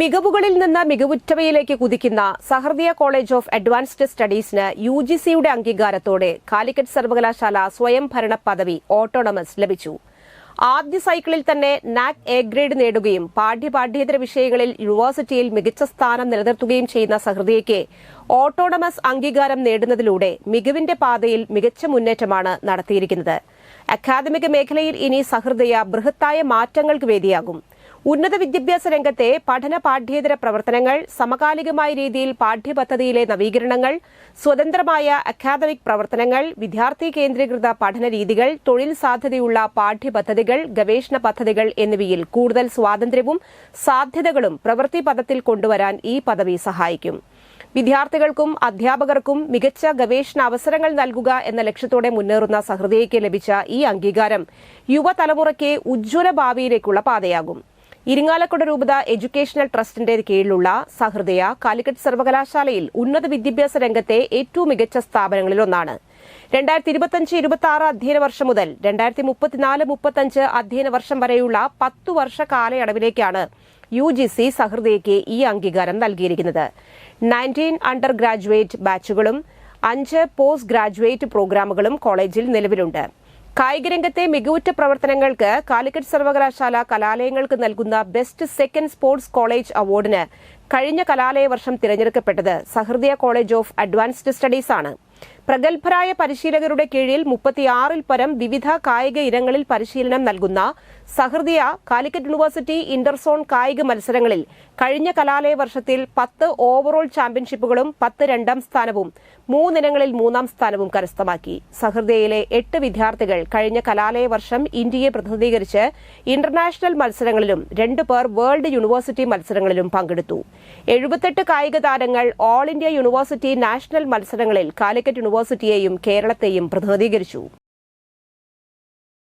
മികവുകളിൽ നിന്ന് മികവുറ്റവയിലേക്ക് കുതിക്കുന്ന സഹർദിയ കോളേജ് ഓഫ് അഡ്വാൻസ്ഡ് സ്റ്റഡീസിന് യു ജി സിയുടെ അംഗീകാരത്തോടെ കാലിക്കറ്റ് സർവകലാശാല സ്വയം ഭരണ പദവി ഓട്ടോണമസ് ലഭിച്ചു. ആദ്യ സൈക്കിളിൽ തന്നെ നാക് എ ഗ്രേഡ് നേടുകയും പാഠ്യപാഠ്യേതര വിഷയങ്ങളിൽ യൂണിവേഴ്സിറ്റിയിൽ മികച്ച സ്ഥാനം നിലനിർത്തുകയും ചെയ്യുന്ന സഹൃദയയ്ക്ക് ഓട്ടോണമസ് അംഗീകാരം നേടുന്നതിലൂടെ മികവിന്റെ പാതയിൽ മികച്ച മുന്നേറ്റമാണ് നടത്തിയിരിക്കുന്നത്. അക്കാദമിക മേഖലയിൽ ഇനി സഹൃദയ ബൃഹത്തായ മാറ്റങ്ങൾക്ക് വേദിയാകും. ഉന്നത വിദ്യാഭ്യാസ രംഗത്തെ പഠന പാഠ്യേതര പ്രവർത്തനങ്ങൾ സമകാലികമായ രീതിയിൽ പാഠ്യപദ്ധതിയിലെ നവീകരണങ്ങൾ സ്വതന്ത്രമായ അക്കാദമിക് പ്രവർത്തനങ്ങൾ വിദ്യാർത്ഥി കേന്ദ്രീകൃത പഠന രീതികൾ തൊഴിൽ സാധ്യതയുള്ള പാഠ്യപദ്ധതികൾ ഗവേഷണ പദ്ധതികൾ എന്നിവയിൽ കൂടുതൽ സ്വാതന്ത്ര്യവും സാധ്യതകളും പ്രവൃത്തി പദത്തിൽ കൊണ്ടുവരാൻ ഈ പദവി സഹായിക്കും. വിദ്യാർത്ഥികൾക്കും അധ്യാപകർക്കും മികച്ച ഗവേഷണ അവസരങ്ങൾ നൽകുക എന്ന ലക്ഷ്യത്തോടെ മുന്നേറുന്ന സഹൃദയയ്ക്ക് ലഭിച്ച ഈ അംഗീകാരം യുവതലമുറയ്ക്ക് ഉജ്ജ്വല ഭാവിയിലേക്കുള്ള പാതയാകും. ഇരിങ്ങാലക്കുട രൂപത എഡ്യൂക്കേഷണൽ ട്രസ്റ്റിന്റെ കീഴിലുള്ള സഹൃദയ കാലിക്കറ്റ് സർവകലാശാലയിൽ ഉന്നത വിദ്യാഭ്യാസ രംഗത്തെ ഏറ്റവും മികച്ച സ്ഥാപനങ്ങളിലൊന്നാണ്. രണ്ടായിരത്തി ഇരുപത്തിയഞ്ച് ഇരുപത്തി ആറ് അധ്യയന വർഷം മുതൽ രണ്ടായിരത്തി മുപ്പത്തിനാല് മുപ്പത്തഞ്ച് അധ്യയന വർഷം വരെയുള്ള പത്തു വർഷ കാലയളവിലേക്കാണ് യു ജി സി സഹൃദയയ്ക്ക് ഈ അംഗീകാരം നൽകിയിരിക്കുന്നത്. നയന്റീൻ അണ്ടർ ഗ്രാജുവേറ്റ് ബാച്ചുകളും അഞ്ച് പോസ്റ്റ് ഗ്രാജുവേറ്റ് പ്രോഗ്രാമുകളും കോളേജിൽ നിലവിലുണ്ട്. കായികരംഗത്തെ മികവുറ്റ പ്രവർത്തനങ്ങൾക്ക് കാലിക്കറ്റ് സർവകലാശാല കലാലയങ്ങൾക്ക് നൽകുന്ന ബെസ്റ്റ് സെക്കൻഡ് സ്പോർട്സ് കോളേജ് അവാർഡിന് കഴിഞ്ഞ കലാലയ വർഷം തിരഞ്ഞെടുക്കപ്പെട്ടത് Sahrdaya college of advanced studies ആണ്. പ്രഗത്ഭരായ പരിശീലകരുടെ കീഴിൽ മുപ്പത്തിയാറിൽ പരം വിവിധ കായിക ഇനങ്ങളിൽ പരിശീലനം നൽകുന്ന സഹൃദയ കാലിക്കറ്റ് യൂണിവേഴ്സിറ്റി ഇന്റർസോൺ കായിക മത്സരങ്ങളിൽ കഴിഞ്ഞ കലാലയ വർഷത്തിൽ പത്ത് ഓവറോൾ ചാമ്പ്യൻഷിപ്പുകളും പത്ത് രണ്ടാം സ്ഥാനവും മൂന്നിനങ്ങളിൽ മൂന്നാം സ്ഥാനവും കരസ്ഥമാക്കി. സഹൃദയയിലെ എട്ട് വിദ്യാർത്ഥികൾ കഴിഞ്ഞ കലാലയ വർഷം ഇന്ത്യയെ പ്രതിനിധീകരിച്ച് ഇന്റർനാഷണൽ മത്സരങ്ങളിലും രണ്ടു പേർ വേൾഡ് യൂണിവേഴ്സിറ്റി മത്സരങ്ങളിലും പങ്കെടുത്തു. എഴുപത്തെട്ട് കായിക താരങ്ങൾ ഓൾ ഇന്ത്യ യൂണിവേഴ്സിറ്റി നാഷണൽ മത്സരങ്ങളിൽ കാലിക്കറ്റ് യൂണിവേഴ്സിറ്റിയെയും കേരളത്തെയും പ്രതിനിധീകരിച്ചു.